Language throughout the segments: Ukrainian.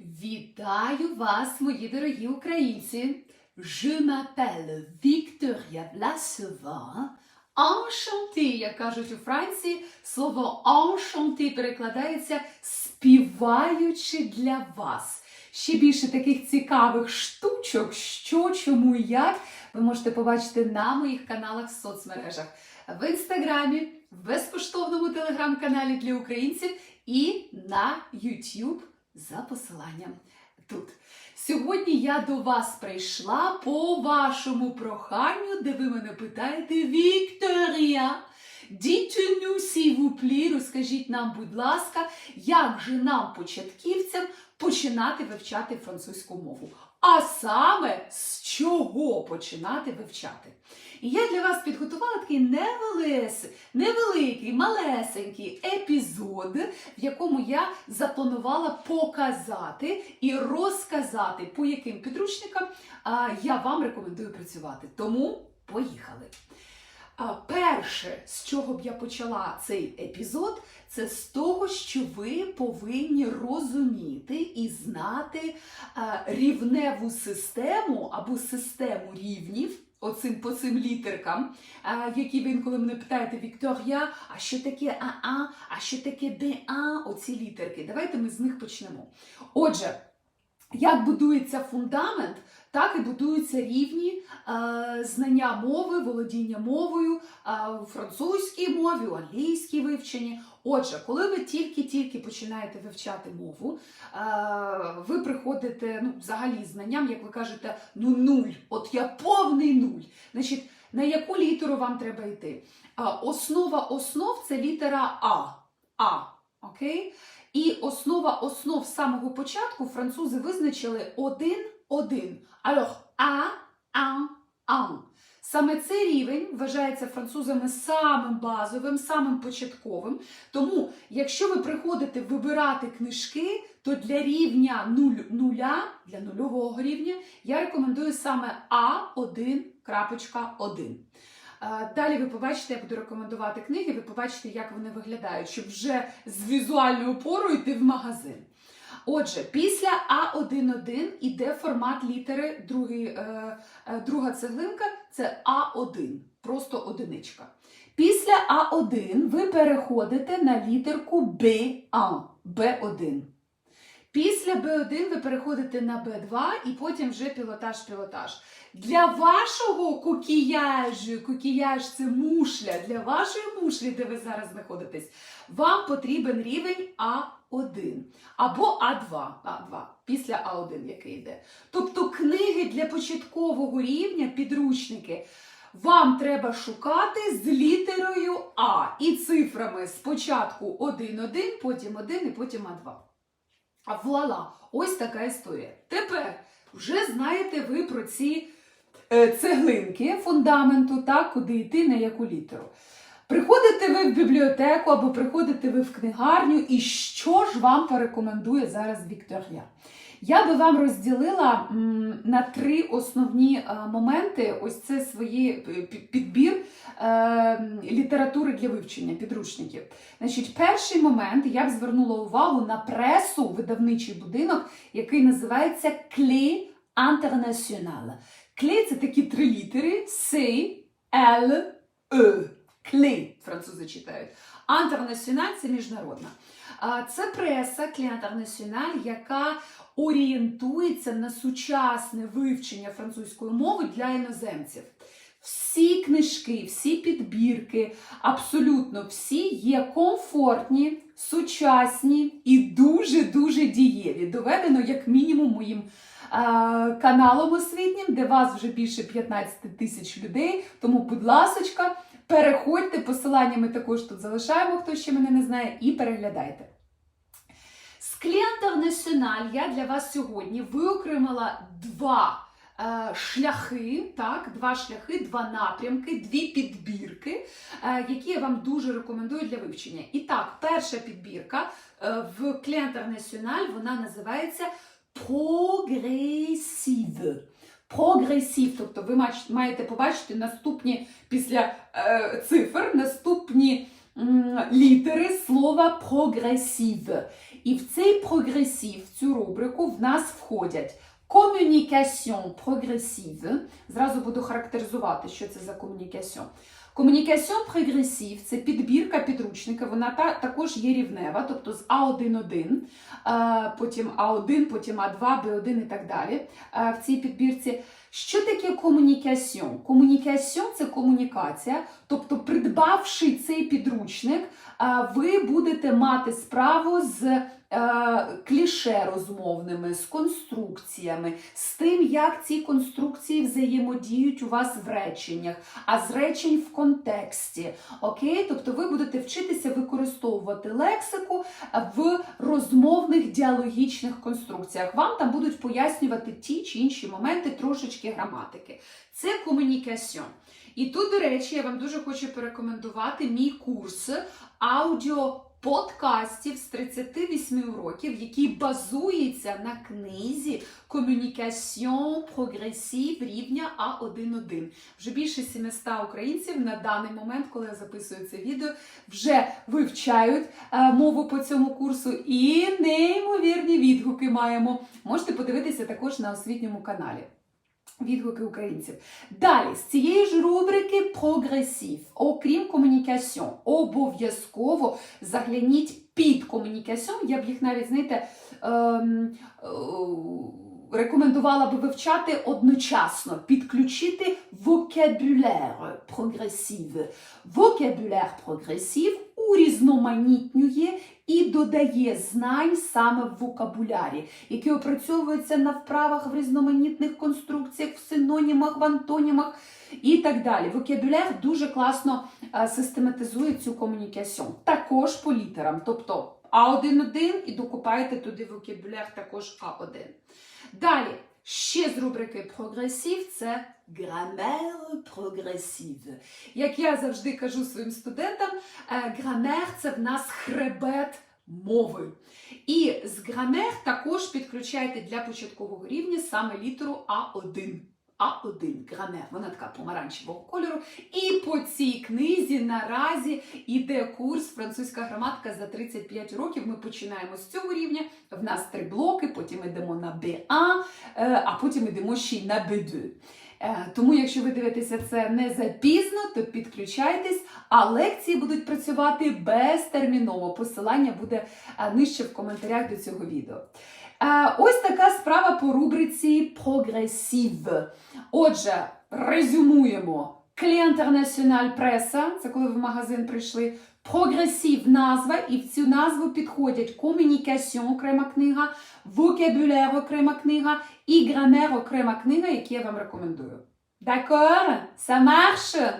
Вітаю вас, мої дорогі українці! Je m'appelle Victoria Blasevin. Enchanté, як кажуть у Франції, слово enchanté перекладається співаючи для вас. Ще більше таких цікавих штучок, що, чому і як, ви можете побачити на моїх каналах в соцмережах в інстаграмі, в безкоштовному телеграм-каналі для українців і на YouTube за посиланням тут. Сьогодні я до вас прийшла по вашому проханню, де ви мене питаєте Вікторія. S'il vous розкажіть нам, будь ласка, як же нам, початківцям, починати вивчати французьку мову? А саме з чого починати вивчати? І я для вас підготувала такий невелес, невеликий, малесенький епізод, в якому я запланувала показати і розказати, по яким підручникам я вам рекомендую працювати. Тому поїхали! Перше, з чого б я почала цей епізод, це з того, що ви повинні розуміти і знати рівневу систему або систему рівнів. Оцим по цим літеркам, які ви інколи мене питаєте, Вікторія, а що таке АА, а що таке БА, оці літерки. Давайте ми з них почнемо. Отже, як будується фундамент, так і будуються рівні е, знання мови, володіння мовою е, французькій мові, англійській вивченні. Отже, коли ви тільки-тільки починаєте вивчати мову, е, ви приходите ну, взагалі знанням, як ви кажете, ну нуль, от я повний нуль. Значить, на яку літеру вам треба йти? А, основа основ це літера А. А. Окей? І основа основ з самого початку французи визначили один-один. Alors, а, а, а. Саме цей рівень вважається французами самим базовим, самим початковим. Тому, якщо ви приходите вибирати книжки, то для рівня нуля, для нульового рівня, я рекомендую саме А1.1. Е, Далі ви побачите, я буду рекомендувати книги, ви побачите, як вони виглядають, щоб вже з візуальною опорою йти в магазин. Отже, після А1.1 іде формат літери, другий, е, е, друга цеглинка це А1, просто одиничка. Після А1 ви переходите на літерку Б1, Б1. Після Б1 ви переходите на Б2 і потім вже пілотаж-пілотаж. Для вашого кукіяжу, кукіяж це мушля, для вашої мушлі, де ви зараз знаходитесь, вам потрібен рівень А1 або А2, А2 після А1, який йде. Тобто книги для початкового рівня, підручники, вам треба шукати з літерою А і цифрами спочатку 1-1, потім 1 і потім А2. А вуала, ось така історія. Тепер вже знаєте ви про ці е, цеглинки фундаменту, так, куди йти, на яку літеру. Приходите ви в бібліотеку або приходите ви в книгарню, і що ж вам порекомендує зараз Вікторія? Я би вам розділила на три основні е, моменти ось це свої е, підбір е, літератури для вивчення підручників. Значить, перший момент я б звернула увагу на пресу, видавничий будинок, який називається Clé International. Клей це такі три літери С, Л, Е. Клей, французи читають. International – це міжнародна. Це преса Клей International, яка орієнтується на сучасне вивчення французької мови для іноземців. Всі книжки, всі підбірки, абсолютно всі є комфортні, сучасні і дуже-дуже дієві. Доведено, як мінімум, моїм каналом освітнім, де вас вже більше 15 тисяч людей. Тому, будь ласочка, переходьте, посилання ми також тут залишаємо, хто ще мене не знає, і переглядайте. З International я для вас сьогодні виокремила два е, шляхи, так, два шляхи, два напрямки, дві підбірки, е, які я вам дуже рекомендую для вивчення. І так, перша підбірка е, в Clé International, вона називається Progressive. Прогресів, тобто ви маєте побачити наступні після е, цифр, наступні м, літери слова прогресів. І в цей прогресів, в цю рубрику, в нас входять комунікаціон прогресів. Зразу буду характеризувати, що це за комунікаціон. Комунікаціон прогресів це підбірка підручника, вона та, також є рівнева, тобто з А1-1, е, потім А1, потім А2, Б1 і так далі е, в цій підбірці. Що таке комунікаціон? Комунікаціон це комунікація, тобто, придбавши цей підручник, ви будете мати справу з е, кліше розмовними, з конструкціями, з тим, як ці конструкції взаємодіють у вас в реченнях, а з речень в контексті. Окей? Тобто ви будете вчитися використовувати лексику в розмовних діалогічних конструкціях. Вам там будуть пояснювати ті чи інші моменти трошечки граматики. Це комунікаціон. І тут, до речі, я вам дуже хочу порекомендувати мій курс аудіо. Подкастів з 38 уроків, який базується на книзі Комунікаціон прогресів рівня А1.1. Вже більше 700 українців на даний момент, коли я записую це відео, вже вивчають е, мову по цьому курсу і неймовірні відгуки маємо. Можете подивитися також на освітньому каналі. Відгуки українців. Далі, з цієї ж рубрики прогресів, окрім комунікаціон, обов'язково загляніть під комунікаціон. Я б їх навіть, знаєте, ем, е, рекомендувала би вивчати одночасно, підключити вокабуляр прогресів. Вокабуляр прогресів урізноманітнює і додає знань саме в вокабулярі, які опрацьовуються на вправах в різноманітних конструкціях, в синонімах, в антонімах і так далі. Вокабуляр дуже класно е, систематизує цю комунікаціон. Також по літерам, тобто А1-1 і докупаєте туди вокабуляр також А1. Далі. Ще з рубрики прогресів це грамер прогресів. Як я завжди кажу своїм студентам, е, грамер це в нас хребет мови. І з грамер також підключайте для початкового рівня саме літеру А1. А1 грамер, вона така помаранчевого кольору. І по цій книзі наразі йде курс французька граматика за 35 років. Ми починаємо з цього рівня. В нас три блоки, потім йдемо на B1, е, а потім йдемо ще й на B2. Е, Тому, якщо ви дивитеся це не запізно, то підключайтесь, а лекції будуть працювати безтерміново. Посилання буде е, нижче в коментарях до цього відео. Е, Ось така справа по рубриці прогресів. Отже, резюмуємо. Клієнтернаціональ преса, це коли ви в магазин прийшли. Прогресів назва, і в цю назву підходять комунікаціон, окрема книга, вокабуляр, окрема книга і грамер, окрема книга, які я вам рекомендую. Дакор? Ça marche?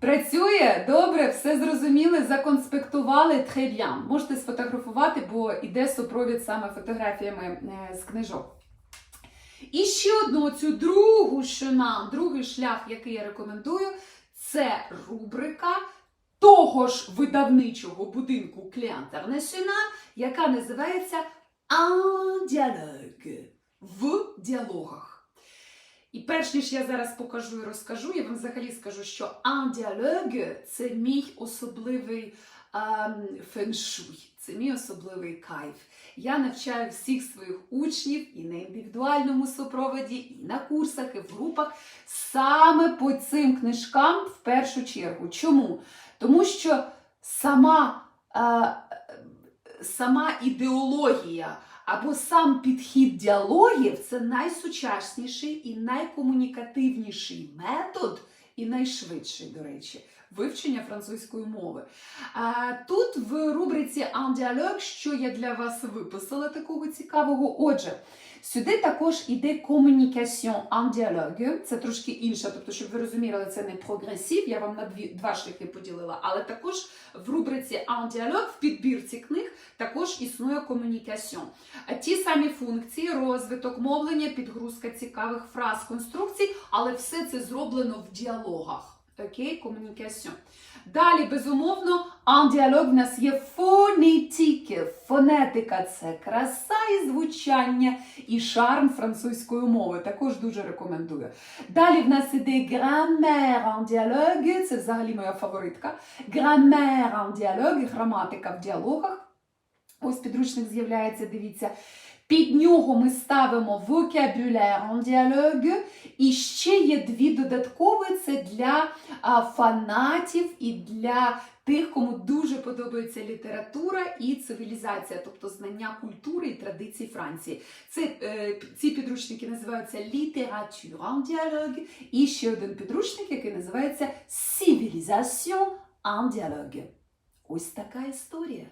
Працює? Добре, все зрозуміли, законспектували bien. Можете сфотографувати, бо іде супровід саме фотографіями е, з книжок. І ще одну цю другу шина, другий шлях, який я рекомендую, це рубрика того ж видавничого будинку Кліантернаціонал, яка називається «Un dialogue» в діалогах. І перш ніж я зараз покажу і розкажу, я вам взагалі скажу, що «Un – це мій особливий ем, феншуй, це мій особливий кайф. Я навчаю всіх своїх учнів і на індивідуальному супроводі, і на курсах, і в групах саме по цим книжкам в першу чергу. Чому? Тому що сама, е, сама ідеологія або сам підхід діалогів це найсучасніший і найкомунікативніший метод, і найшвидший, до речі, вивчення французької мови. Тут в рубриці «Un dialogue», що я для вас виписала такого цікавого. Отже, сюди також іде комунікаціон en dialogue. Це трошки інше, тобто, щоб ви розуміли, це не прогресів, я вам на дві, два шляхи поділила, але також в рубриці «Un dialogue», в підбірці книг, також існує. А Ті самі функції, розвиток мовлення, підгрузка цікавих фраз, конструкцій, але все це зроблено в діалогах. Окей, комунікаціон. Далі, безумовно, en діалог в нас є фонетики. Фонетика це краса і звучання, і шарм французької мови. Також дуже рекомендую. Далі в нас іде грамер en діалог, це взагалі моя фаворитка. Грамер en діалог, граматика в діалогах. Ось підручник з'являється, дивіться. Під нього ми ставимо vocabulaire en dialogue. І ще є дві додаткові: це для а, фанатів і для тих, кому дуже подобається література і цивілізація, тобто знання культури і традицій Франції. Це, е, ці підручники називаються Littérature en dialogue. І ще один підручник, який називається Civilisation en dialogue. Ось така історія.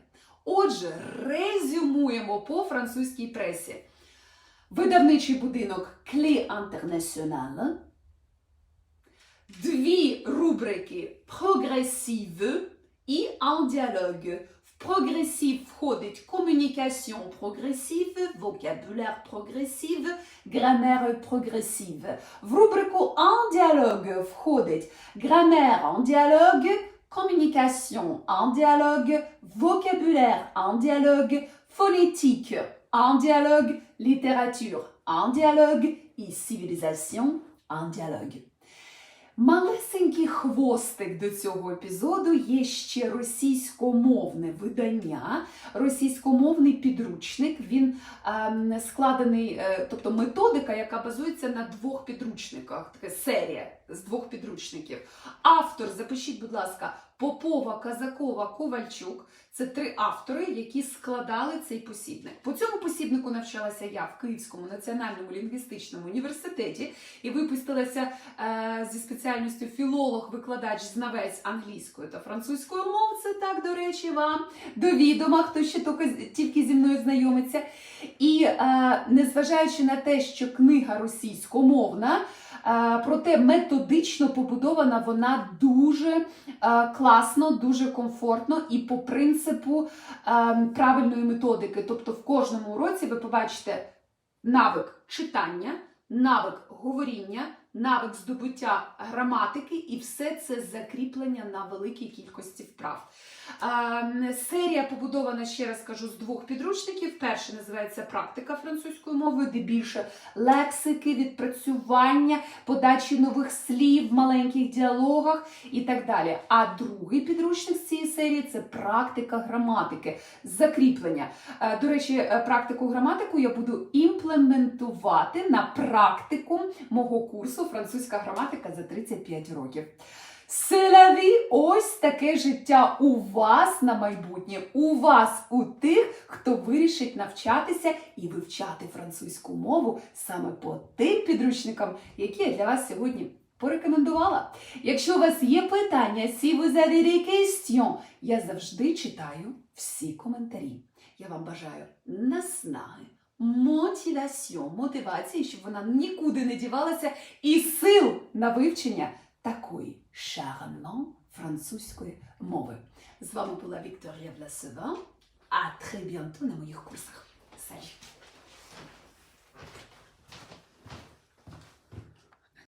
Отже, резюмуємо по французькій пресі. Видавничий будинок Clé International. Дві рубрики Progressive і En dialogue. В прогресив входить комунікація прогресив, vocabulaire прогресив, грамер прогресив. В рубрику En dialogue входить грамер en dialogue, communication en dialogue, vocabulaire en dialogue, phonétique en dialogue, littérature en dialogue і civilisation en dialogue. Малесенький хвостик до цього епізоду є ще російськомовне видання, російськомовний підручник. Він ем, складений, е, тобто методика, яка базується на двох підручниках, така серія з двох підручників. Автор, запишіть, будь ласка, Попова, Казакова, Ковальчук. Це три автори, які складали цей посібник. По цьому посібнику навчалася я в Київському національному лінгвістичному університеті і випустилася е, зі спеціальністю філолог-викладач знавець англійської та французької мов. Це так, до речі, вам до відома, хто ще тільки, зі мною знайомиться. І е, незважаючи на те, що книга російськомовна, проте методично побудована вона дуже е, класно, дуже комфортно і по принципу е, правильної методики. Тобто в кожному уроці ви побачите навик читання, навик говоріння, навик здобуття граматики, і все це закріплення на великій кількості вправ. Е, Серія побудована, ще раз кажу, з двох підручників. Перший називається Практика французької мови, де більше лексики, відпрацювання, подачі нових слів маленьких діалогах і так далі. А другий підручник з цієї серії це практика граматики, закріплення. Е, До речі, е, практику граматику я буду імплементувати на практикум мого курсу Французька граматика за 35 років. Селяві, ось таке життя у вас на майбутнє, у вас, у тих, хто вирішить навчатися і вивчати французьку мову саме по тим підручникам, які я для вас сьогодні порекомендувала. Якщо у вас є питання, si vous avez des questions, я завжди читаю всі коментарі. Я вам бажаю наснаги, мотивацію, мотивації, щоб вона нікуди не дівалася, і сил на вивчення такої шарно французької мови. З вами була Вікторія Власова. А très bientôt на моїх курсах.